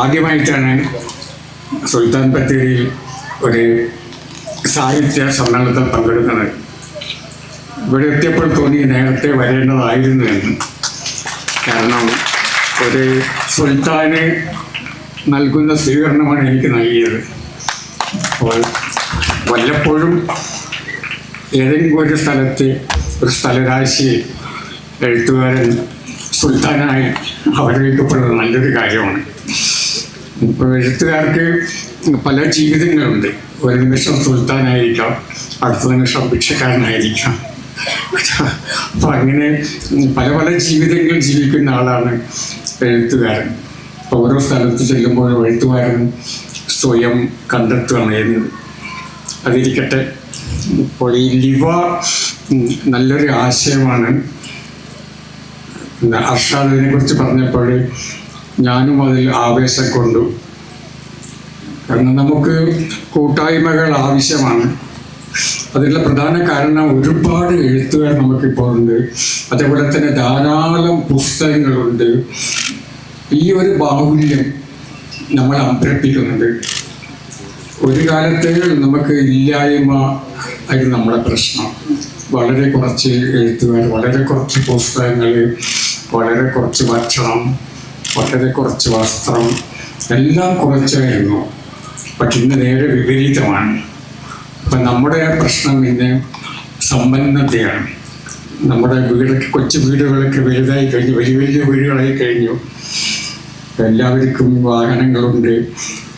ആദ്യമായിട്ടാണ് സുൽത്താൻ ബത്തേരിയിൽ ഒരു സാഹിത്യ സമ്മേളനത്തിൽ പങ്കെടുക്കുന്നത്. ഇവിടെ എത്തിയപ്പോൾ തോന്നി നേരത്തെ വരേണ്ടതായിരുന്നു എന്ന്. കാരണം ഒരു സുൽത്താന് നൽകുന്ന സ്വീകരണമാണ് എനിക്ക് നൽകിയത്. അപ്പോൾ വല്ലപ്പോഴും ഏതെങ്കിലും ഒരു സ്ഥലത്ത് ഒരു സ്ഥലരാശിയിൽ എഴുത്തുകാരൻ സുൽത്താനായി അവതരിക്കപ്പെടുന്നത് നല്ലൊരു കാര്യമാണ്. ഇപ്പോൾ എഴുത്തുകാർക്ക് പല ജീവിതങ്ങളുണ്ട്. ഒരു നിമിഷം സുൽത്താനായിരിക്കാം അടുത്ത നിമിഷം ഭിക്ഷക്കാരനായിരിക്കാം. അപ്പം അങ്ങനെ പല പല ജീവിതങ്ങൾ ജീവിക്കുന്ന ആളാണ് എഴുത്തുകാരൻ. ഓരോ സ്ഥലത്ത് ചെല്ലുമ്പോൾ എഴുത്തുകാരൻ സ്വയം കണ്ടെത്തുകയാണ് ചെയ്യുന്നത് അതിരിക്കട്ടെ ഇപ്പോൾ ഈ ലിവ നല്ലൊരു ആശയമാണ്. അർഷാദിനെ കുറിച്ച് പറഞ്ഞപ്പോൾ ഞാനും അതിൽ ആവേശം കൊണ്ടു. കാരണം നമുക്ക് കൂട്ടായ്മകൾ ആവശ്യമാണ്. അതിനുള്ള പ്രധാന കാരണം ഒരുപാട് എഴുത്തുകാർ നമുക്കിപ്പോൾ ഉണ്ട്. അതേപോലെ തന്നെ ധാരാളം പുസ്തകങ്ങളുണ്ട്. ഈ ഒരു ബാഹുല്യം നമ്മൾ അഭ്യർത്ഥിക്കുന്നുണ്ട്. ഒരു കാലത്ത് നമുക്ക് ഇല്ലായ്മ ആയിരുന്നു നമ്മുടെ പ്രശ്നം. വളരെ കുറച്ച് എഴുത്തുകാർ വളരെ കുറച്ച് പുസ്തകങ്ങൾ വളരെ കുറച്ച് ഭക്ഷണം വളരെ കുറച്ച് വസ്ത്രം എല്ലാം കുറച്ചായിരുന്നു. പക്ഷെ ഇന്ന് നേരെ വിപരീതമാണ്. അപ്പം നമ്മുടെ പ്രശ്നം ഇന്ന് സമ്പന്നതയാണ്. നമ്മുടെ വീടൊക്കെ കൊച്ചു വീടുകളൊക്കെ വലുതായി കഴിഞ്ഞു വലിയ വലിയ വീടുകളായി കഴിഞ്ഞു. എല്ലാവർക്കും വാഹനങ്ങളുണ്ട്.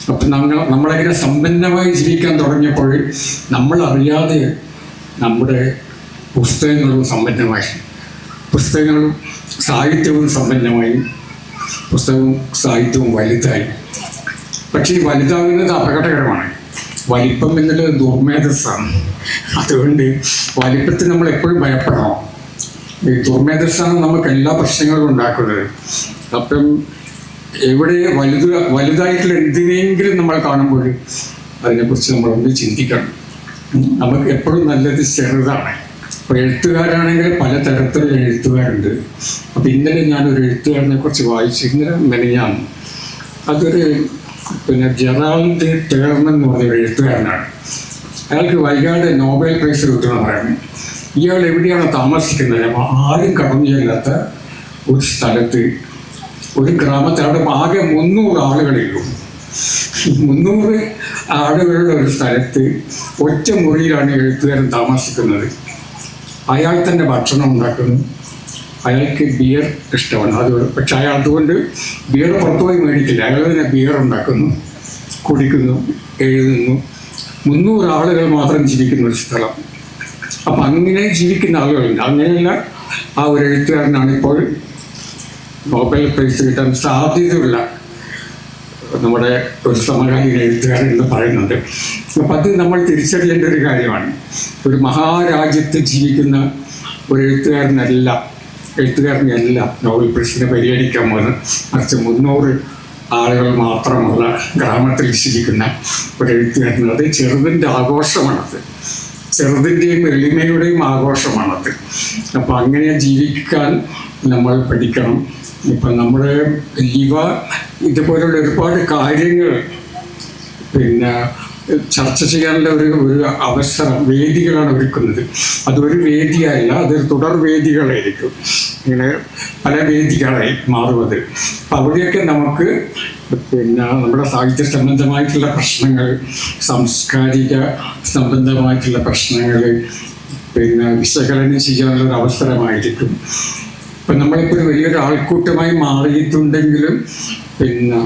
അപ്പം നമ്മൾ നമ്മളങ്ങനെ സമ്പന്നമായി ജീവിക്കാൻ തുടങ്ങിയപ്പോൾ നമ്മൾ അറിയാതെ നമ്മുടെ പുസ്തകങ്ങളും സമ്പന്നമായി. പുസ്തകങ്ങളും സാഹിത്യവും സമ്പന്നമായി. പുസ്തകവും സാഹിത്യവും വലുതായി. പക്ഷേ ഈ വലുതാകുന്നത് അപകടകരമാണ്. വലിപ്പം എന്നുള്ളത് ദുർമേധസ്സാണ്. അതുകൊണ്ട് വലിപ്പത്തിൽ നമ്മൾ എപ്പോഴും ഭയപ്പെടണം. ഈ ദുർമേധസ്സാണ് നമുക്ക് എല്ലാ പ്രശ്നങ്ങളും ഉണ്ടാക്കുന്നത്. അപ്പം എവിടെ വലുത് വലുതായിട്ടുള്ള എന്തിനെങ്കിലും നമ്മൾ കാണുമ്പോൾ അതിനെക്കുറിച്ച് നമ്മളൊന്ന് ചിന്തിക്കണം. നമുക്ക് എപ്പോഴും നല്ലത് ചെറുതാണ്. ഇപ്പോൾ എഴുത്തുകാരാണെങ്കിൽ പലതരത്തിലുള്ള എഴുത്തുകാരുണ്ട്. അപ്പൊ ഇന്നലെ ഒരു എഴുത്തുകാരനെ കുറിച്ച് വായിച്ചു ഇന്നലെ അതൊരു പിന്നെ ജെറാൾഡ് ടേർമൻ എന്ന് പറഞ്ഞ ഒരു എഴുത്തുകാരനാണ്. അയാൾക്ക് വൈകാതെ നോബൽ പ്രൈസ് കിട്ടുമെന്ന് പറയുന്നു. ഇയാൾ എവിടെയാണ് താമസിക്കുന്നത്? ആരും കടന്നു ചെല്ലാത്ത ഒരു സ്ഥലത്ത് ഒരു ഗ്രാമത്തിൽ. അവിടെ ആകെ മുന്നൂറ് ഉള്ളൂ. മുന്നൂറ് ആളുകളുടെ ഒരു സ്ഥലത്ത് ഒറ്റ മുറിയിലാണ് എഴുത്തുകാരൻ താമസിക്കുന്നത്. അയാൾ തന്നെ ഭക്ഷണം ഉണ്ടാക്കുന്നു. അയാൾക്ക് ബിയർ ഇഷ്ടമാണ്. അത് പക്ഷെ അയാൾ അതുകൊണ്ട് ബിയർ പുറത്തുപോയി മേടിക്കില്ല. അയാൾ തന്നെ ബിയർ ഉണ്ടാക്കുന്നു കുടിക്കുന്നു എഴുതുന്നു. മുന്നൂറ് ആളുകൾ മാത്രം ജീവിക്കുന്ന ഒരു സ്ഥലം. അപ്പം അങ്ങനെ ജീവിക്കുന്ന ആളുകളുണ്ട്. അങ്ങനെയല്ല ആ ഒരു എഴുത്തുകാരനാണ് ഇപ്പോൾ നോബൽ പ്രൈസ് കിട്ടാൻ സാധ്യതയുള്ള നമ്മുടെ ഒരു സമകാലിക എഴുത്തുകാരൻ എന്ന് പറയുന്നുണ്ട് അത് നമ്മൾ തിരിച്ചറിയേണ്ട ഒരു കാര്യമാണ്. ഒരു മഹാരാജ്യത്ത് ജീവിക്കുന്ന ഒരു എഴുത്തുകാരനല്ല എഴുത്തുകാരനല്ല നോവൽ പ്രശ്നം പരിഗണിക്കാൻ പോകുന്നത്. മറിച്ച് മുന്നൂറ് ആളുകൾ മാത്രമുള്ള ഗ്രാമത്തിൽ ജീവിക്കുന്ന ഒരു എഴുത്തുകാരൻ. അത് ചെറുതിന്റെ ആഘോഷമാണത്. ചെറുതിന്റെയും എളിമയുടെയും ആഘോഷമാണത്. അപ്പം അങ്ങനെ ജീവിക്കാൻ നമ്മൾ പഠിക്കണം. ഇപ്പം നമ്മുടെ ഇവ ഇതുപോലുള്ള ഒരുപാട് കാര്യങ്ങൾ പിന്നെ ചർച്ച ചെയ്യാനുള്ള ഒരു ഒരു അവസരം വേദികളാണ് ഒരുക്കുന്നത്. അതൊരു വേദിയല്ല അതൊരു തുടർ വേദികളായിരിക്കും. ഇങ്ങനെ പല വേദികളായി മാറുന്നത്. അപ്പം അവിടെയൊക്കെ നമുക്ക് പിന്നെ നമ്മുടെ സാഹിത്യ സംബന്ധമായിട്ടുള്ള പ്രശ്നങ്ങൾ സാംസ്കാരിക സംബന്ധമായിട്ടുള്ള പ്രശ്നങ്ങൾ പിന്നെ വിശകലനം ചെയ്യാനുള്ള ഒരു അവസരമായിരിക്കും. ഇപ്പം നമ്മളിപ്പോൾ ഒരു വലിയൊരു ആൾക്കൂട്ടമായി മാറിയിട്ടുണ്ടെങ്കിലും പിന്നെ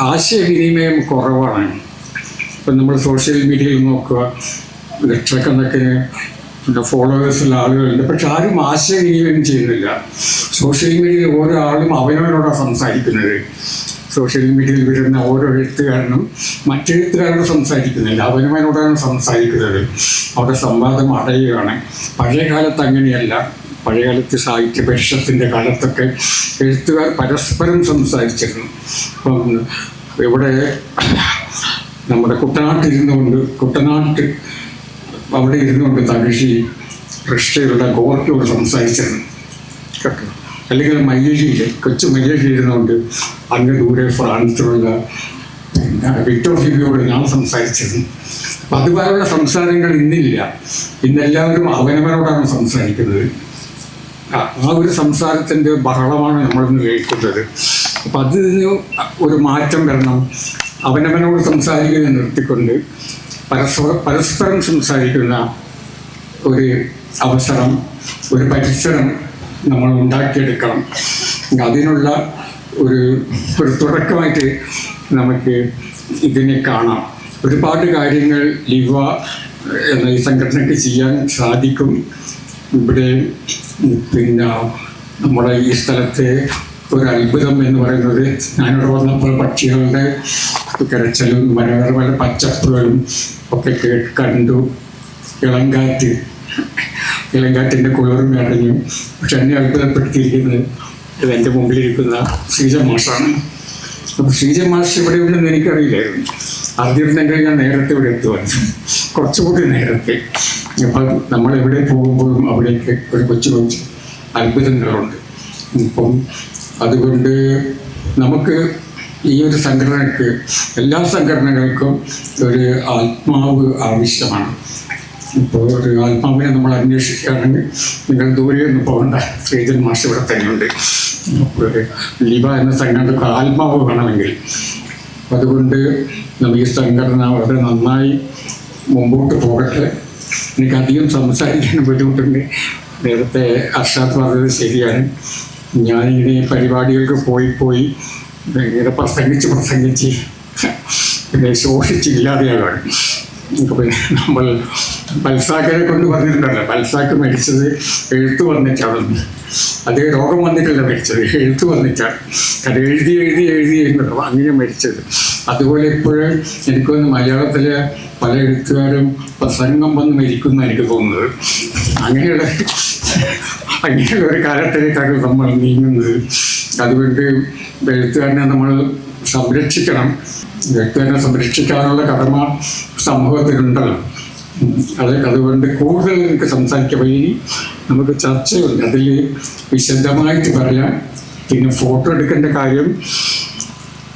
ആശയവിനിമയം കുറവാണ്. ഇപ്പം നമ്മൾ സോഷ്യൽ മീഡിയയിൽ നോക്കുക. ലക്ഷക്കണക്കിന് പിന്നെ ഫോളോവേഴ്സുള്ള ആളുകളുണ്ട്. പക്ഷെ ആരും ആശയവിനിമയം ചെയ്യുന്നില്ല. സോഷ്യൽ മീഡിയയിൽ ഓരോ ആളും അവനവനോടാണ് സംസാരിക്കുന്നത്. സോഷ്യൽ മീഡിയയിൽ വരുന്ന ഓരോ എഴുത്തുകാരനും മറ്റെഴുത്തുകാരോട് സംസാരിക്കുന്നില്ല. അവനവനോടാണ് സംസാരിക്കുന്നത്. അവിടെ സംവാദം അടയുകയാണ്. പഴയ കാലത്ത് അങ്ങനെയല്ല. പഴയകാലത്ത് സാഹിത്യ പരിഷത്തിന്റെ കാലത്തൊക്കെ എഴുത്തുകാർ പരസ്പരം സംസാരിച്ചിരുന്നു. ഇപ്പം ഇവിടെ നമ്മുടെ കുട്ടനാട്ടിൽ ഇരുന്നുകൊണ്ട് കുട്ടനാട്ട് അവിടെ ഇരുന്നുകൊണ്ട് തകഴി റഷ്യയുടെ ഗോർക്കിയോട് സംസാരിച്ചിരുന്നു. കേട്ടോ. അല്ലെങ്കിൽ മയ്യഴിയിൽ കൊച്ചു മയ്യഴി ഇരുന്നുകൊണ്ട് അങ്ങ് ദൂരെ ഫ്രാൻസിലുള്ള പിന്നെ വിക്ടർ ഹ്യൂഗോയോട് ഞാൻ സംസാരിച്ചത് അപ്പം അതുപോലുള്ള സംസാരങ്ങൾ ഇന്നില്ല. ഇന്നെല്ലാവരും അവനവനോടാണ് സംസാരിക്കുന്നത്. ആ ആ ഒരു സംസാരത്തിന്റെ ബഹളമാണ് നമ്മളിന്ന് കേൾക്കുന്നത്. അപ്പം അതിന് ഒരു മാറ്റം വരണം. അവനവനോട് സംസാരിക്കുന്നത് നിർത്തിക്കൊണ്ട് പരസ്പര പരസ്പരം സംസാരിക്കുന്ന ഒരു അവസരം ഒരു പരിസരം നമ്മൾ ഉണ്ടാക്കിയെടുക്കണം. അതിനുള്ള ഒരു ഒരു തുടക്കമായിട്ട് നമുക്ക് ഇതിനെ കാണാം. ഒരുപാട് കാര്യങ്ങൾ ലിവ എന്ന ഈ സംഘടനയ്ക്ക് ചെയ്യാൻ സാധിക്കും. ഇവിടെ പിന്നെ നമ്മുടെ ഈ സ്ഥലത്തെ ഒരു അത്ഭുതം എന്ന് പറയുന്നത് ഞാനിവിടെ വന്നപ്പോൾ പക്ഷികളുടെ കരച്ചിലും മനോഹരമായ പച്ചപ്പുകളും ഒക്കെ കണ്ടു. ഇളങ്കാറ്റ്. ഇളങ്കാറ്റിന്റെ കുളിറും അടഞ്ഞു. പക്ഷെ എന്നെ അത്ഭുതപ്പെടുത്തിയിരിക്കുന്നത് എന്റെ മുമ്പിലിരിക്കുന്ന ശ്രീജ മാഷാണ് അപ്പോൾ ശ്രീജ മാഷ് ഇവിടെ ഉണ്ടെന്ന് എനിക്കറിയില്ലായിരുന്നു. അറിഞ്ഞിരുന്നെങ്കിൽ ഞാൻ നേരത്തെ ഇവിടെ എത്തുമായിരുന്നു കുറച്ചുകൂടി നേരത്തെ. അപ്പം നമ്മൾ എവിടെ പോകുമ്പോഴും അവിടേക്ക് ഒരു കൊച്ചു കൊച്ചു അത്ഭുതങ്ങളുണ്ട്. ഇപ്പം അതുകൊണ്ട് നമുക്ക് ഈ ഒരു സംഘടനയ്ക്ക് എല്ലാ സംഘടനകൾക്കും ഒരു ആത്മാവ് ആവശ്യമാണ്. ഇപ്പോൾ ഒരു ആത്മാവിനെ നമ്മൾ അന്വേഷിക്കുകയാണെങ്കിൽ നിങ്ങൾ ദൂരെ ദൂരെയൊന്നും പോകണ്ട. ശ്രീജൻ മാഷ് ഇവിടെ തന്നെയുണ്ട്. ലിബ ലിവ എന്ന സംഘടനക്ക് ആത്മാവ് വേണമെങ്കിൽ. അതുകൊണ്ട് നമ്മൾ ഈ സംഘടന വളരെ നന്നായി മുമ്പോട്ട് പോകട്ടെ. എനിക്ക് അധികം സംസാരിക്കാൻ ബുദ്ധിമുട്ടുണ്ട്. നേരത്തെ അർഷാദ് പറഞ്ഞത് ശരിയാണ്. ഞാനിങ്ങനെ പരിപാടികൾക്ക് പോയി പോയി ഇങ്ങനെ പ്രസംഗിച്ച് പ്രസംഗിച്ച് പിന്നെ ശോഷിച്ചില്ലാതെയാണ് അപ്പോൾ പിന്നെ നമ്മൾ ബൽസാക്കിനെ കൊണ്ട് പറഞ്ഞിട്ടുണ്ടല്ലോ. ബൽസാക്ക് മരിച്ചത് എഴുത്ത് വന്നിട്ടാണ് അതേ രോഗം വന്നിട്ടല്ല മരിച്ചത്. എഴുത്ത് വന്നിട്ടാണ് അത് എഴുതി എഴുതി എഴുതി എഴുതി അങ്ങനെ മരിച്ചത്. അതുപോലെ ഇപ്പോഴും എനിക്കൊന്ന് മലയാളത്തിലെ പല എഴുത്തുകാരും പ്രസംഗം വന്ന് മരിക്കുന്ന എനിക്ക് തോന്നുന്നത്. അങ്ങനെയുള്ള അങ്ങനെയുള്ള ഒരു കാലത്തിലേക്കാണ് നമ്മൾ നീങ്ങുന്നത്. അതുകൊണ്ട് എഴുത്തുകാരനെ നമ്മൾ സംരക്ഷിക്കണം. എഴുത്തുകാരനെ സംരക്ഷിക്കാനുള്ള കടമ സമൂഹത്തിനുണ്ടല്ലോ. അത് അതുകൊണ്ട് കൂടുതൽ നിങ്ങൾക്ക് സംസാരിക്കാൻ ഇനി നമുക്ക് ചർച്ചയുണ്ട്. അതിൽ വിശദമായിട്ട് പറയാം. പിന്നെ ഫോട്ടോ എടുക്കേണ്ട കാര്യം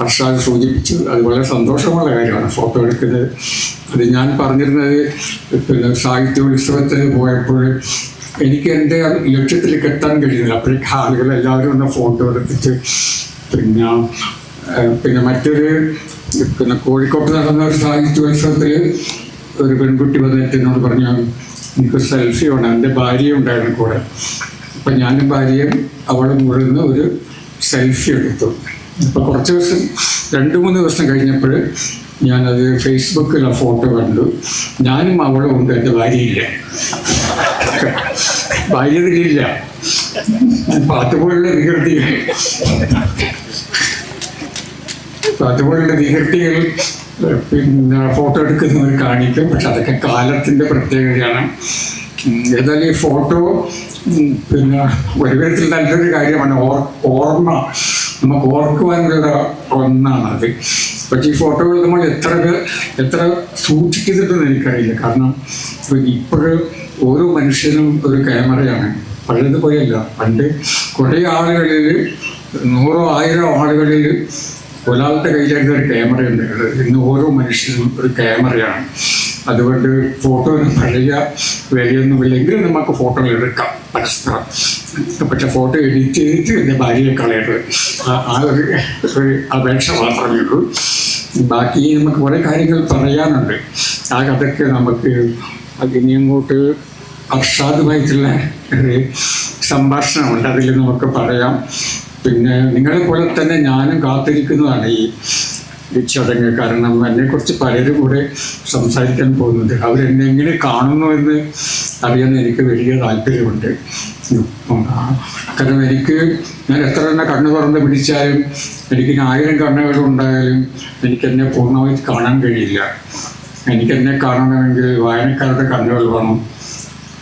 ഹർഷാദ് സൂചിപ്പിച്ചു. അത് വളരെ സന്തോഷമുള്ള കാര്യമാണ് ഫോട്ടോ എടുക്കുന്നത്. അത് ഞാൻ പറഞ്ഞിരുന്നത് പിന്നെ സാഹിത്യോത്സവത്തിന് പോയപ്പോൾ എനിക്ക് എന്റെ ലക്ഷ്യത്തിലേക്ക് എത്താൻ കഴിയുന്നില്ല. അപ്പോഴേക്ക് ആളുകൾ എല്ലാവരും ഒന്ന് ഫോട്ടോ എടുത്തിട്ട് പിന്നെ പിന്നെ മറ്റൊരു പിന്നെ കോഴിക്കോട്ട് നടന്ന ഒരു സാഹിത്യോത്സവത്തിൽ ഒരു പെൺകുട്ടി വന്നിട്ട് എന്നോട് പറഞ്ഞു എനിക്ക് സെൽഫി വേണം. എന്റെ ഭാര്യ ഉണ്ടായിരുന്നു കൂടെ. അപ്പം ഞാനും ഭാര്യയും അവളും മുഴുവൻ ഒരു സെൽഫി എടുത്തു. അപ്പോൾ കുറച്ച് ദിവസം രണ്ട് മൂന്ന് ദിവസം കഴിഞ്ഞപ്പോൾ ഞാനത് ഫേസ്ബുക്കിൽ ആ ഫോട്ടോ കണ്ടു. ഞാനും അവളും ഉണ്ട് എന്റെ ഭാര്യയില്ല ഭാര്യ ഇതിലില്ല അപ്പം അതുപോലുള്ള വികൃതികൾ പാത്തുപോലുള്ള വികൃതികൾ പിന്നെ ഫോട്ടോ എടുക്കുന്നവർ കാണിക്കും പക്ഷെ അതൊക്കെ കാലത്തിന്റെ പ്രത്യേകതയാണ്. ഏതായാലും ഈ ഫോട്ടോ പിന്നെ ഒരു വിധത്തിൽ നല്ലൊരു കാര്യമാണ് ഓർ ഓർമ്മ. നമുക്ക് ഓർക്കുവാനുള്ള ഒന്നാണ് അത്. പക്ഷേ ഈ ഫോട്ടോകൾ നമ്മൾ എത്ര എത്ര സൂക്ഷിക്കുന്നുണ്ടെന്ന് എനിക്കറിയില്ല. കാരണം ഇപ്പോഴും ഓരോ മനുഷ്യനും ഒരു ക്യാമറയാണ്. പഴയതുപോലെയല്ല പണ്ട് കുറേ ആളുകളിൽ നൂറോ ആയിരോ ആളുകളിൽ ഒരാളുടെ കയ്യിലായിട്ട് ഒരു ക്യാമറ ഉണ്ട്. ഇന്ന് ഓരോ മനുഷ്യനും ഒരു ക്യാമറയാണ്. അതുകൊണ്ട് ഫോട്ടോ പഴയ വിലയൊന്നുമില്ലെങ്കിൽ നമുക്ക് ഫോട്ടോകൾ എടുക്കാം. പരസ്പരം. പക്ഷെ ഫോട്ടോ എഡിറ്റ് ചെയ്തിട്ട് എന്റെ ഭാര്യയെ കളയരുത്. ആ ഒരു ഒരു അപേക്ഷ മാത്രമേ ഉള്ളൂ. ബാക്കി നമുക്ക് കുറേ കാര്യങ്ങൾ പറയാനുണ്ട്. ആ കഥയ്ക്ക് നമുക്ക് അതിനി അങ്ങോട്ട് അർഷാദുമായിട്ടുള്ള ഒരു സംഭാഷണമുണ്ട്. അതിൽ നമുക്ക് പറയാം. പിന്നെ നിങ്ങളെ പോലെ തന്നെ ഞാനും കാത്തിരിക്കുന്നതാണ് ഈ ചടങ്ങ് കാരണം എന്നെക്കുറിച്ച് പലരും കൂടെ സംസാരിക്കാൻ പോകുന്നുണ്ട്. അവരെന്നെ എങ്ങനെ കാണുന്നു എന്ന് അറിയാൻ എനിക്ക് വലിയ താല്പര്യമുണ്ട്. കാരണം എനിക്ക് ഞാൻ എത്ര തന്നെ കണ്ണു തുറന്ന് പിടിച്ചാലും എനിക്ക് ആയിരം കണ്ണുകൾ ഉണ്ടായാലും എനിക്കെന്നെ പൂർണമായി കാണാൻ കഴിയില്ല. എനിക്കെന്നെ കാണണമെങ്കിൽ വായനക്കാരുടെ കണ്ണുകൾ വേണം.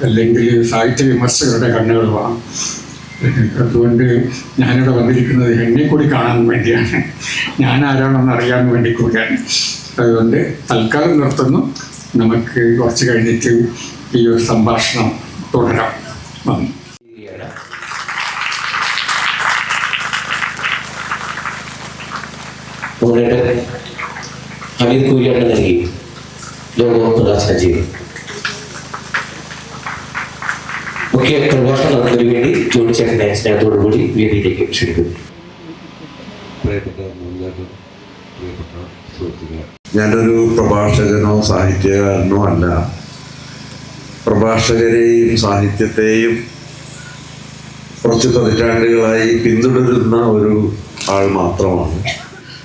അല്ലെങ്കിൽ സാഹിത്യ വിമർശകരുടെ കണ്ണുകൾ വേണം. അതുകൊണ്ട് ഞാനിവിടെ വന്നിരിക്കുന്നത് എന്നെ കൂടി കാണാൻ വേണ്ടിയാണ്. ഞാൻ ആരാണെന്ന് അറിയാൻ വേണ്ടി കൂടിയാണ് അതുകൊണ്ട് തൽക്കാലം നിർത്തുന്നു. നമുക്ക് കുറച്ച് കഴിഞ്ഞിട്ട് ഈ ഒരു സംഭാഷണം തുടരാം. വന്നു അവരുടെ കൂലിയാണ് നൽകി. പ്രകാശനം ചെയ്തു മുഖ്യ പ്രഭാഷണം നടത്തുന്നതിന് വേണ്ടി ജോലിച്ചേട്ടനെ സ്നേഹത്തോടുകൂടി വേദിയിലേക്ക് ക്ഷണിക്കുന്നു. പ്രിയപ്പെട്ട മുൻകാട്ടും പ്രിയപ്പെട്ട സുഹൃത്തുക്കളെ ഞാനൊരു പ്രഭാഷകനോ സാഹിത്യകാരനോ അല്ല. പ്രഭാഷകരെയും സാഹിത്യത്തെയും കുറച്ച് പതിറ്റാണ്ടുകളായി പിന്തുടരുന്ന ഒരു ആൾ മാത്രമാണ്.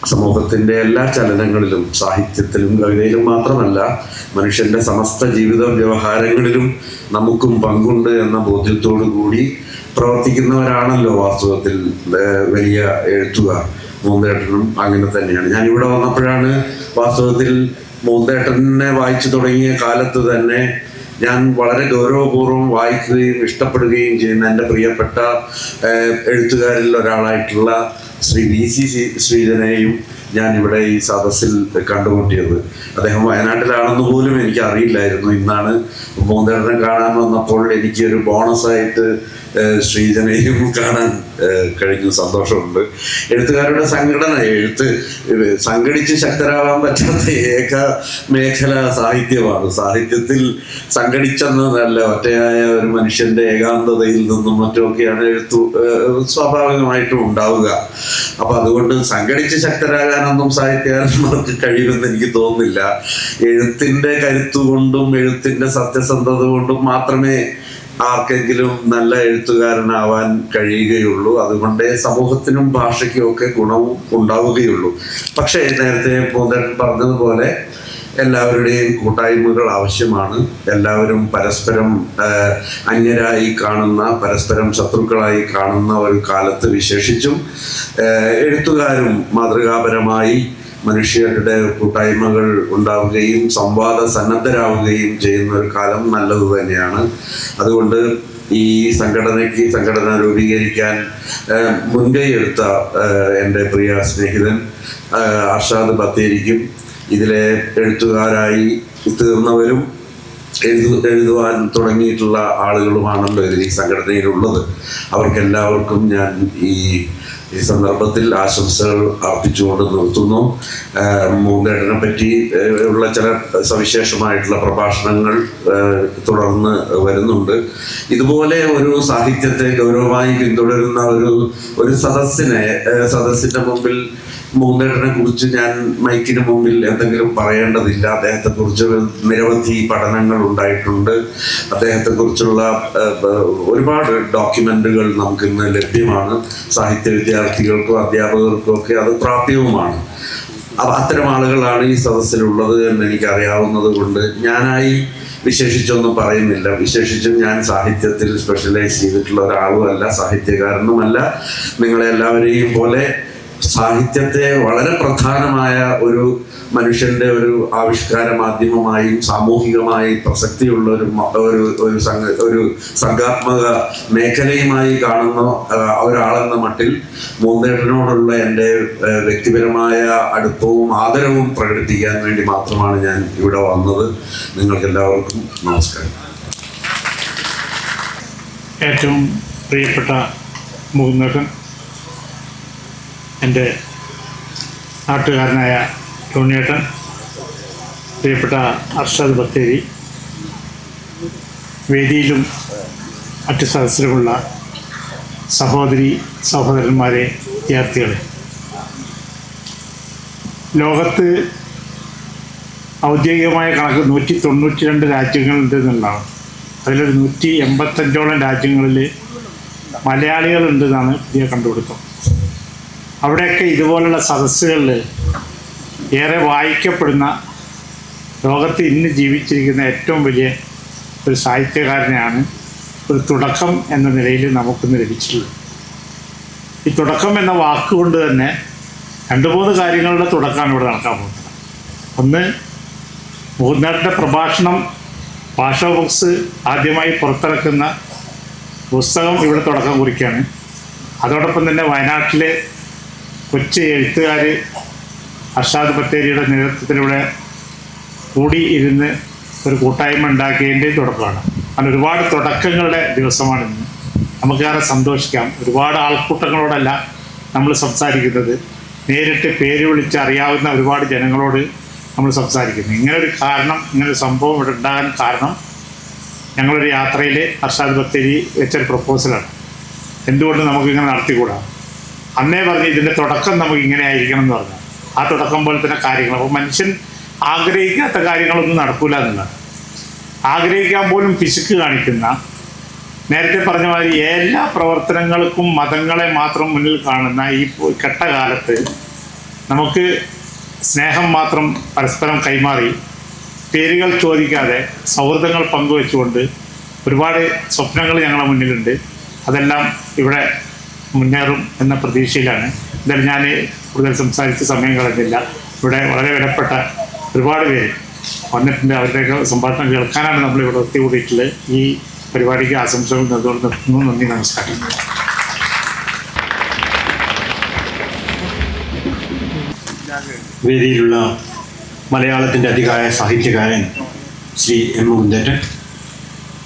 സമൂഹത്തിന്റെ എല്ലാ ചലനങ്ങളിലും സാഹിത്യത്തിലും കവിതയിലും മാത്രമല്ല മനുഷ്യന്റെ സമസ്ത ജീവിത വ്യവഹാരങ്ങളിലും നമുക്കും പങ്കുണ്ട് എന്ന ബോധ്യത്തോടു കൂടി പ്രവർത്തിക്കുന്നവരാണല്ലോ വാസ്തവത്തിൽ വലിയ എഴുത്തുകാർ. മൂന്നേട്ടനും അങ്ങനെ തന്നെയാണ്. ഞാൻ ഇവിടെ വന്നപ്പോഴാണ് വാസ്തവത്തിൽ മൂന്നേട്ടനെ വായിച്ചു തുടങ്ങിയ കാലത്ത് തന്നെ ഞാൻ വളരെ ഗൗരവപൂർവം വായിക്കുകയും ഇഷ്ടപ്പെടുകയും ചെയ്യുന്ന എന്റെ പ്രിയപ്പെട്ട എഴുത്തുകാരിൽ ഒരാളായിട്ടുള്ള ശ്രീ വി സി ശ്രീധനെയും ഞാൻ ഇവിടെ ഈ സദസ്സിൽ കണ്ടുമുട്ടിയത്. അദ്ദേഹം വയനാട്ടിലാണെന്ന് പോലും എനിക്ക് അറിയില്ലായിരുന്നു ഇന്നാണ് മൂന്നേടനെ കാണാൻ വന്നപ്പോൾ എനിക്ക് ഒരു ബോണസായിട്ട് ശ്രീജനയും കാണാൻ കഴിഞ്ഞു. സന്തോഷമുണ്ട്. എഴുത്തുകാരുടെ സംഘടന എഴുത്ത് സംഘടിച്ച് ശക്തരാവാൻ പറ്റാത്ത ഏക മേഖല സാഹിത്യമാണ്. സാഹിത്യത്തിൽ സംഘടിച്ചെന്നതല്ല ഒറ്റയായ ഒരു മനുഷ്യന്റെ ഏകാന്തതയിൽ നിന്നും മറ്റുമൊക്കെയാണ് എഴുത്തു സ്വാഭാവികമായിട്ടും ഉണ്ടാവുക. അപ്പൊ അതുകൊണ്ട് സംഘടിച്ച് ശക്തരാകാനൊന്നും സാഹിത്യകാരന്മാർക്ക് കഴിയുമെന്ന് എനിക്ക് തോന്നുന്നില്ല. എഴുത്തിന്റെ കരുത്തുകൊണ്ടും എഴുത്തിന്റെ സത്യസന്ധത കൊണ്ടും മാത്രമേ ആർക്കെങ്കിലും നല്ല എഴുത്തുകാരനാവാൻ കഴിയുകയുള്ളൂ. അതുകൊണ്ടേ സമൂഹത്തിനും ഭാഷയ്ക്കും ഒക്കെ ഗുണവും ഉണ്ടാവുകയുള്ളൂ. പക്ഷേ നേരത്തെ പൂന്തൻ പറഞ്ഞതുപോലെ എല്ലാവരുടെയും കൂട്ടായ്മകൾ ആവശ്യമാണ്. എല്ലാവരും പരസ്പരം അന്യരായി കാണുന്ന പരസ്പരം ശത്രുക്കളായി കാണുന്ന ഒരു കാലത്ത് വിശേഷിച്ചും എഴുത്തുകാരും മാതൃകാപരമായി മനുഷ്യരുടെ കൂട്ടായ്മകൾ ഉണ്ടാവുകയും സംവാദ സന്നദ്ധരാവുകയും ചെയ്യുന്ന ഒരു കാലം നല്ലത് തന്നെയാണ്. അതുകൊണ്ട് ഈ സംഘടനയ്ക്ക് സംഘടന രൂപീകരിക്കാൻ മുൻകൈയെടുത്ത എന്റെ പ്രിയ സ്നേഹിതൻ അർഷാദ് ബത്തേരിക്കും ഇതിലെ എഴുത്തുകാരായി തീർന്നവരും എഴുതു എഴുതുവാൻ തുടങ്ങിയിട്ടുള്ള ആളുകളുമാണല്ലോ ഇതിൽ ഈ സംഘടനയിലുള്ളത്. അവർക്കെല്ലാവർക്കും ഞാൻ ഈ ഈ സന്ദർഭത്തിൽ ആശംസകൾ അർപ്പിച്ചുകൊണ്ട് നിർത്തുന്നു. മൂന്നേട്ടനെ പറ്റി ഉള്ള ചില സവിശേഷമായിട്ടുള്ള പ്രഭാഷണങ്ങൾ തുടർന്ന് വരുന്നുണ്ട്. ഇതുപോലെ ഒരു സാഹിത്യത്തെ ഗൗരവമായി പിന്തുടരുന്ന ഒരു ഒരു സദസ്സിനെ സദസ്സിന്റെ മുമ്പിൽ മൂന്നേട്ടനെ കുറിച്ച് ഞാൻ മൈക്കിന് മുമ്പിൽ എന്തെങ്കിലും പറയേണ്ടതില്ല. അദ്ദേഹത്തെ കുറിച്ച് നിരവധി പഠനങ്ങൾ ഉണ്ടായിട്ടുണ്ട്. അദ്ദേഹത്തെ കുറിച്ചുള്ള ഒരുപാട് ഡോക്യുമെന്റുകൾ നമുക്ക് ഇന്ന് ലഭ്യമാണ്. സാഹിത്യ വിദ്യാർത്ഥികൾക്കും അധ്യാപകർക്കും ഒക്കെ അത് പ്രാപ്യവുമാണ്. അപ്പൊ അത്തരം ആളുകളാണ് ഈ സദസ്സിലുള്ളത് എന്ന് എനിക്ക് അറിയാവുന്നത് കൊണ്ട് ഞാനായി വിശേഷിച്ചൊന്നും പറയുന്നില്ല. വിശേഷിച്ചും ഞാൻ സാഹിത്യത്തിൽ സ്പെഷ്യലൈസ് ചെയ്തിട്ടുള്ള ഒരാളുമല്ല സാഹിത്യകാരനുമല്ല. നിങ്ങളെ എല്ലാവരെയും പോലെ സാഹിത്യത്തെ വളരെ പ്രധാനമായ ഒരു മനുഷ്യന്റെ ഒരു ആവിഷ്കാര മാധ്യമമായും സാമൂഹികമായി പ്രസക്തിയുള്ള ഒരു ഒരു ഒരു സംഘ ഒരു സംഘാത്മക മേഖലയുമായി കാണുന്ന ഒരാളെന്ന മട്ടിൽ മൂന്നേട്ടനോടുള്ള എന്റെ വ്യക്തിപരമായ അടുപ്പവും ആദരവും പ്രകടിപ്പിക്കാൻ വേണ്ടി മാത്രമാണ് ഞാൻ ഇവിടെ വന്നത്. നിങ്ങൾക്ക് എല്ലാവർക്കും നമസ്കാരം. ഏറ്റവും പ്രിയപ്പെട്ട മുകുന്ദൻ എന്റെ നാട്ടുകാരനായ ടോണിയേട്ടൻ പ്രിയപ്പെട്ട അർഷദ് ബത്തേരി വേദിയിലും മറ്റ് സദസ്സിലുമുള്ള സഹോദരി സഹോദരന്മാരെ വിദ്യാർത്ഥികളെ. ലോകത്ത് ഔദ്യോഗികമായ കണക്ക് നൂറ്റി തൊണ്ണൂറ്റി രണ്ട് രാജ്യങ്ങളുണ്ട് എന്നുള്ളതാണ് അതിലൊരു നൂറ്റി എൺപത്തഞ്ചോളം രാജ്യങ്ങളിൽ മലയാളികളുണ്ട് എന്നാണ് പുതിയ കണ്ടുപിടുത്തം. അവിടെയൊക്കെ ഇതുപോലുള്ള സദസ്സുകളിൽ ഏറെ വായിക്കപ്പെടുന്ന ലോകത്ത് ഇന്ന് ജീവിച്ചിരിക്കുന്ന ഏറ്റവും വലിയ ഒരു സാഹിത്യകാരനെയാണ് ഒരു തുടക്കം എന്ന നിലയിൽ നമുക്കിന്ന് ലഭിച്ചിട്ടുള്ളത്. ഈ തുടക്കം എന്ന വാക്കുകൊണ്ട് തന്നെ രണ്ട് മൂന്ന് കാര്യങ്ങളുടെ തുടക്കമാണ് ഇവിടെ നടക്കാൻ പോകുന്നത്. ഒന്ന് മൂന്നാറിന്റെ പ്രഭാഷണം ഭാഷ ബുക്സ് ആദ്യമായി പുറത്തിറക്കുന്ന പുസ്തകം ഇവിടെ തുടക്കം കുറിക്കുകയാണ്. അതോടൊപ്പം തന്നെ വയനാട്ടിലെ കൊച്ചു എഴുത്തുകാർ അർഷാദ് ബത്തേരിയുടെ നേതൃത്വത്തിലൂടെ കൂടി ഇരുന്ന് ഒരു കൂട്ടായ്മ ഉണ്ടാക്കിയതിന്റെ തുടക്കമാണ്. അങ്ങനെ ഒരുപാട് തുടക്കങ്ങളുടെ ദിവസമാണ് ഇന്ന്. നമുക്കേറെ സന്തോഷിക്കാം. ഒരുപാട് ആൾക്കൂട്ടങ്ങളോടല്ല നമ്മൾ സംസാരിക്കുന്നത്. നേരിട്ട് പേര് വിളിച്ച് അറിയാവുന്ന ഒരുപാട് ജനങ്ങളോട് നമ്മൾ സംസാരിക്കുന്നു. ഇങ്ങനൊരു കാരണം ഇങ്ങനൊരു സംഭവം ഇവിടെ ഉണ്ടാകാൻ കാരണം ഞങ്ങളൊരു യാത്രയിൽ അർഷാദ് ബത്തേരി വെച്ചൊരു പ്രപ്പോസലാണ്. എന്തുകൊണ്ട് നമുക്കിങ്ങനെ നടത്തിക്കൂടാ? അന്നേ പറഞ്ഞ് ഇതിന്റെ തുടക്കം നമുക്ക് ഇങ്ങനെ ആയിരിക്കണം എന്ന് പറഞ്ഞു. ആ തുടക്കം പോലെ തന്നെ കാര്യങ്ങൾ. അപ്പോൾ മനുഷ്യൻ ആഗ്രഹിക്കാത്ത കാര്യങ്ങളൊന്നും നടക്കൂല എന്നാണ് ആഗ്രഹിക്കാൻ പോലും പിശുക്ക് കാണിക്കുന്ന നേരത്തെ പറഞ്ഞ മാതിരി എല്ലാ പ്രവർത്തനങ്ങൾക്കും മതങ്ങളെ മാത്രം മുന്നിൽ കാണുന്ന ഈ കെട്ട കാലത്ത് നമുക്ക് സ്നേഹം മാത്രം പരസ്പരം കൈമാറി പേരുകൾ ചോദിക്കാതെ സൗഹൃദങ്ങൾ പങ്കുവെച്ചുകൊണ്ട് ഒരുപാട് സ്വപ്നങ്ങൾ ഞങ്ങളുടെ മുന്നിലുണ്ട്. അതെല്ലാം ഇവിടെ മുന്നേറും എന്ന പ്രതീക്ഷയിലാണ്. എന്തായാലും ഞാൻ കൂടുതൽ സംസാരിച്ച് സമയം കളഞ്ഞില്ല. ഇവിടെ വളരെ വിലപ്പെട്ട ഒരുപാട് പേര് വന്നിട്ടുണ്ട്. അവരുടെയൊക്കെ സംഭാഷണം കേൾക്കാനാണ് നമ്മൾ ഇവിടെ ഒത്തുകൂടിയിട്ടുള്ളത്. ഈ പരിപാടിക്ക് ആശംസകൾ നിർത്തുന്നു. നന്ദി നമസ്കാരം. വേദിയിലുള്ള മലയാളത്തിന്റെ അധികായ സാഹിത്യകാരൻ ശ്രീ എം മുകുന്ദേറ്റൻ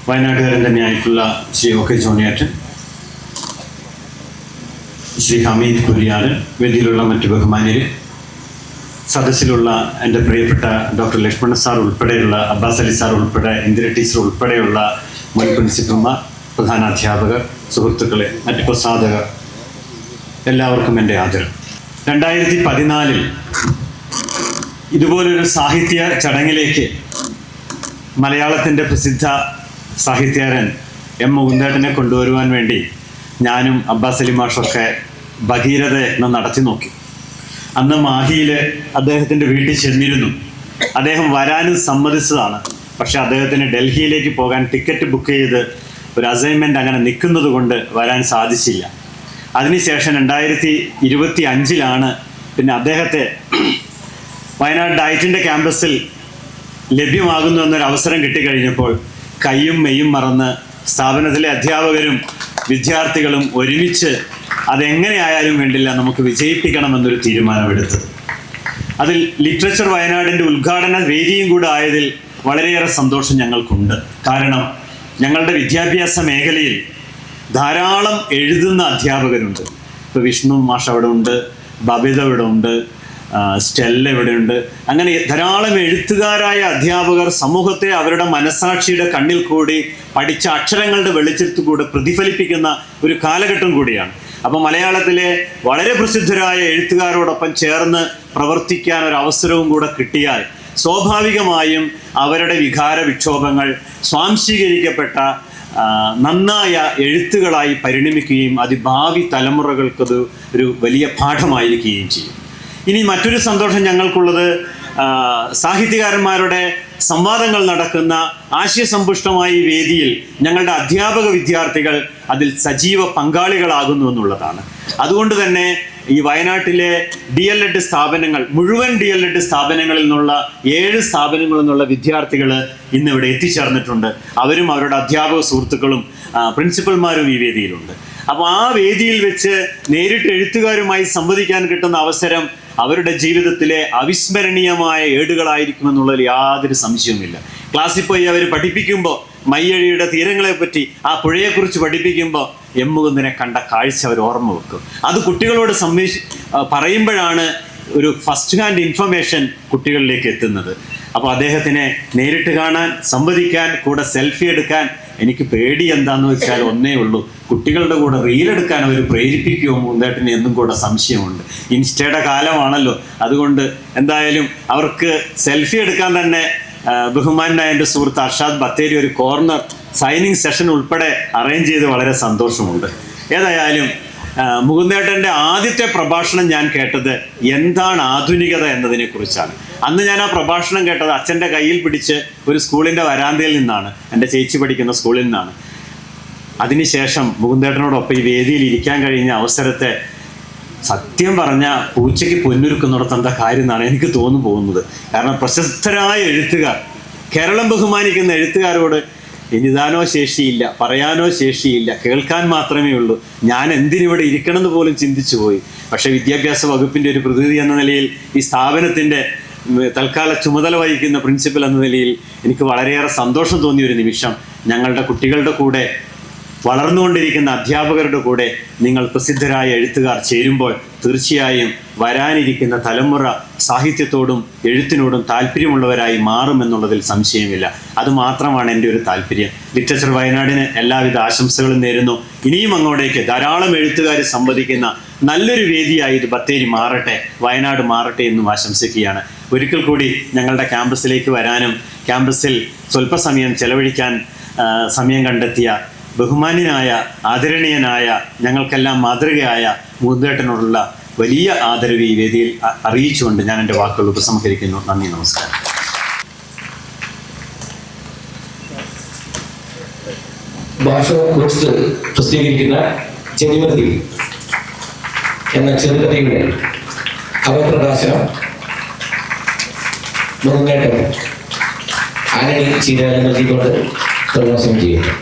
വയനാട്ടുകാരൻ തന്നെയായിട്ടുള്ള ശ്രീ ഒ കെ ജോണിയേട്ടൻ ശ്രീ ഹമീദ് കുര്യാട് വേദിയിലുള്ള മറ്റ് ബഹുമാന്യർ സദസ്സിലുള്ള എന്റെ പ്രിയപ്പെട്ട ഡോക്ടർ ലക്ഷ്മണ സാർ ഉൾപ്പെടെയുള്ള അബ്ബാസ് അലി സാർ ഉൾപ്പെടെ ഇന്ദിര ടീച്ചർ ഉൾപ്പെടെയുള്ള മുൻ പ്രിൻസിപ്പൽമാർ പ്രധാന അധ്യാപകർ സുഹൃത്തുക്കളെ മറ്റ് പ്രസാധകർ എല്ലാവർക്കും എന്റെ ആദരം. രണ്ടായിരത്തി പതിനാലിൽ ഇതുപോലൊരു സാഹിത്യ ചടങ്ങിലേക്ക് മലയാളത്തിന്റെ പ്രസിദ്ധ സാഹിത്യകാരൻ എം മുകുന്ദേട്ടനെ കൊണ്ടുവരുവാൻ വേണ്ടി ഞാനും അബ്ബാസ് അലി മാഷൊക്കെ ഭഗീരഥ യജ്ഞം നടത്തി നോക്കി. അന്ന് മാഹിയിൽ അദ്ദേഹത്തിന്റെ വീട്ടിൽ ചെന്നിരുന്നു. അദ്ദേഹം വരാനും സമ്മതിച്ചതാണ്. പക്ഷെ അദ്ദേഹത്തിന് ഡൽഹിയിലേക്ക് പോകാൻ ടിക്കറ്റ് ബുക്ക് ചെയ്ത് ഒരു അസൈൻമെന്റ് അങ്ങനെ നിൽക്കുന്നത് കൊണ്ട് വരാൻ സാധിച്ചില്ല. അതിനുശേഷം രണ്ടായിരത്തി ഇരുപത്തി അഞ്ചിലാണ് പിന്നെ അദ്ദേഹത്തെ വയനാട് ഡയറ്റിന്റെ ക്യാമ്പസിൽ ലഭ്യമാകുന്നു എന്നൊരു അവസരം കിട്ടിക്കഴിഞ്ഞപ്പോൾ കയ്യും മെയ്യും മറന്ന് സ്ഥാപനത്തിലെ അധ്യാപകരും വിദ്യാർത്ഥികളും ഒരുമിച്ച് അതെങ്ങനെയായാലും വേണ്ടില്ല നമുക്ക് വിജയിപ്പിക്കണമെന്നൊരു തീരുമാനമെടുത്തത്. അതിൽ ലിറ്ററേച്ചർ വയനാടിന്റെ ഉദ്ഘാടന വേദിയും കൂടെ ആയതിൽ വളരെയേറെ സന്തോഷം ഞങ്ങൾക്കുണ്ട്. കാരണം ഞങ്ങളുടെ വിദ്യാഭ്യാസ മേഖലയിൽ ധാരാളം എഴുതുന്ന അധ്യാപകരുണ്ട്. ഇപ്പോൾ വിഷ്ണു മാഷ് അവിടെ ഉണ്ട് ബബിത ഇവിടെ ഉണ്ട് സ്റ്റെല്ല ഇവിടെയുണ്ട്. അങ്ങനെ ധാരാളം എഴുത്തുകാരായ അധ്യാപകർ സമൂഹത്തെ അവരുടെ മനസാക്ഷിയുടെ കണ്ണിൽ കൂടി പഠിച്ച അക്ഷരങ്ങളുടെ വെളിച്ചത്തിൽ കൂടെ പ്രതിഫലിപ്പിക്കുന്ന ഒരു കാലഘട്ടം കൂടിയാണ്. അപ്പോൾ മലയാളത്തിലെ വളരെ പ്രസിദ്ധരായ എഴുത്തുകാരോടൊപ്പം ചേർന്ന് പ്രവർത്തിക്കാൻ ഒരു അവസരവും കൂടെ കിട്ടിയാൽ സ്വാഭാവികമായും അവരുടെ വികാര വിക്ഷോഭങ്ങൾ സ്വാംശീകരിക്കപ്പെട്ട നന്നായ എഴുത്തുകളായി പരിണമിക്കുകയും അത് ഭാവി തലമുറകൾക്കത് ഒരു വലിയ പാഠമായിരിക്കുകയും ചെയ്യും. ഇനി മറ്റൊരു സന്തോഷം ഞങ്ങൾക്കുള്ളത് സാഹിത്യകാരന്മാരുടെ സംവാദങ്ങൾ നടക്കുന്ന ആശയസമ്പുഷ്ടമായ വേദിയിൽ ഞങ്ങളുടെ അധ്യാപക വിദ്യാർത്ഥികൾ അതിൽ സജീവ പങ്കാളികളാകുന്നു എന്നുള്ളതാണ്. അതുകൊണ്ട് തന്നെ ഈ വയനാട്ടിലെ ഡി എൽ എഡ് സ്ഥാപനങ്ങൾ മുഴുവൻ ഡി എൽ എഡ് സ്ഥാപനങ്ങളിൽ നിന്നുള്ള ഏഴ് സ്ഥാപനങ്ങളിൽ നിന്നുള്ള വിദ്യാർത്ഥികൾ ഇന്ന് ഇവിടെ എത്തിച്ചേർന്നിട്ടുണ്ട്. അവരും അവരുടെ അധ്യാപക സുഹൃത്തുക്കളും പ്രിൻസിപ്പൽമാരും ഈ വേദിയിലുണ്ട്. അപ്പോൾ ആ വേദിയിൽ വെച്ച് നേരിട്ട് എഴുത്തുകാരുമായി സംവദിക്കാൻ കിട്ടുന്ന അവസരം അവരുടെ ജീവിതത്തിലെ അവിസ്മരണീയമായ ഏടുകളായിരിക്കുമെന്നുള്ളതിൽ യാതൊരു സംശയവുമില്ല. ക്ലാസ്സിൽ പോയി അവർ പഠിപ്പിക്കുമ്പോൾ മയ്യഴിയുടെ തീരങ്ങളെ പറ്റി ആ പുഴയെക്കുറിച്ച് പഠിപ്പിക്കുമ്പോൾ എമ്മുകുന്നിനെ കണ്ട കാഴ്ച അവർ ഓർമ്മ വെക്കും. അത് കുട്ടികളോട് സംവേശി പറയുമ്പോഴാണ് ഒരു ഫസ്റ്റ് ഹാൻഡ് ഇൻഫർമേഷൻ കുട്ടികളിലേക്ക് എത്തുന്നത്. അപ്പോൾ അദ്ദേഹത്തിനെ നേരിട്ട് കാണാൻ സംവദിക്കാൻ കൂടെ സെൽഫി എടുക്കാൻ എനിക്ക് പേടി എന്താന്ന് വെച്ചാൽ ഒന്നേ ഉള്ളൂ. കുട്ടികളുടെ കൂടെ റീലെടുക്കാൻ അവർ പ്രേരിപ്പിക്കുമോ മൂന്നേട്ടിന് എന്നും കൂടെ സംശയമുണ്ട്. ഇൻസ്റ്റയുടെ കാലമാണല്ലോ. അതുകൊണ്ട് എന്തായാലും അവർക്ക് സെൽഫി എടുക്കാൻ തന്നെ ബഹുമാനായ എന്റെ സുഹൃത്ത് അർഷാദ് ബത്തേരി ഒരു കോർണർ സൈനിങ് സെഷൻ ഉൾപ്പെടെ അറേഞ്ച് ചെയ്ത് വളരെ സന്തോഷമുണ്ട്. ഏതായാലും മുകുന്ദേട്ടന്റെ ആദ്യത്തെ പ്രഭാഷണം ഞാൻ കേട്ടത് എന്താണ് ആധുനികത എന്നതിനെ കുറിച്ചാണ് അന്ന് ഞാൻ ആ പ്രഭാഷണം കേട്ടത് അച്ഛന്റെ കയ്യിൽ പിടിച്ച് ഒരു സ്കൂളിന്റെ വരാന്തയിൽ നിന്നാണ്. എന്റെ ചേച്ചി പഠിക്കുന്ന സ്കൂളിൽ നിന്നാണ്. അതിനുശേഷം മുകുന്ദേട്ടനോടൊപ്പം ഈ വേദിയിൽ ഇരിക്കാൻ കഴിഞ്ഞ അവസരത്തെ സത്യം പറഞ്ഞ പൂച്ചയ്ക്ക് പൊന്നുരുക്കുന്നിടത്ത് എന്താ കാര്യം എന്നാണ് എനിക്ക് തോന്നു പോകുന്നത്. കാരണം പ്രശസ്തരായ എഴുത്തുകാർ കേരളം ബഹുമാനിക്കുന്ന എഴുത്തുകാരോട് എഴുതാനോ ശേഷിയില്ല പറയാനോ ശേഷിയില്ല കേൾക്കാൻ മാത്രമേ ഉള്ളൂ. ഞാൻ എന്തിനിവിടെ ഇരിക്കണമെന്ന് പോലും ചിന്തിച്ചു പോയി പക്ഷേ വിദ്യാഭ്യാസ വകുപ്പിന്റെ ഒരു പ്രതിനിധി എന്ന നിലയിൽ ഈ സ്ഥാപനത്തിന്റെ തൽക്കാല ചുമതല വഹിക്കുന്ന പ്രിൻസിപ്പൽ എന്ന നിലയിൽ എനിക്ക് വളരെയേറെ സന്തോഷം തോന്നിയ ഒരു നിമിഷം. ഞങ്ങളുടെ കുട്ടികളുടെ കൂടെ വളർന്നുകൊണ്ടിരിക്കുന്ന അധ്യാപകരുടെ കൂടെ നിങ്ങൾ പ്രസിദ്ധരായ എഴുത്തുകാർ ചേരുമ്പോൾ തീർച്ചയായും വരാനിരിക്കുന്ന തലമുറ സാഹിത്യത്തോടും എഴുത്തിനോടും താല്പര്യമുള്ളവരായി മാറുമെന്നുള്ളതിൽ സംശയമില്ല. അത് മാത്രമാണ് എന്റെ ഒരു താല്പര്യം. ലിറ്ററേച്ചർ വയനാടിന് എല്ലാവിധ ആശംസകളും നേരുന്നു. ഇനിയും അങ്ങോട്ടേക്ക് ധാരാളം എഴുത്തുകാർ സംവദിക്കുന്ന നല്ലൊരു വേദിയായി ഇത് ബത്തേരി മാറട്ടെ വയനാട് മാറട്ടെ എന്നും ആശംസിക്കുകയാണ്. ഒരിക്കൽ കൂടി ഞങ്ങളുടെ ക്യാമ്പസിലേക്ക് വരാനും ക്യാമ്പസിൽ സ്വല്പസമയം ചെലവഴിക്കാൻ സമയം കണ്ടെത്തിയ ബഹുമാന്യനായ ആദരണീയനായ ഞങ്ങൾക്കെല്ലാം മാതൃകയായ മൂന്നേട്ടനോടുള്ള വലിയ ആദരവ് ഈ വേദിയിൽ അറിയിച്ചുകൊണ്ട് ഞാൻ എന്റെ വാക്കുകൾ ഉപസംഹരിക്കുന്നു. നന്ദി നമസ്കാരം. ഭാഷ പ്രസിദ്ധീകരിക്കുന്ന ചെനിമതി എന്ന ചെറുകഥയുടെ അവപ്രകാശനം മുന്നേറ്റം ആനണി ചീരാജ് നൽകിക്കൊണ്ട് പ്രകാശനം ചെയ്യുന്നു.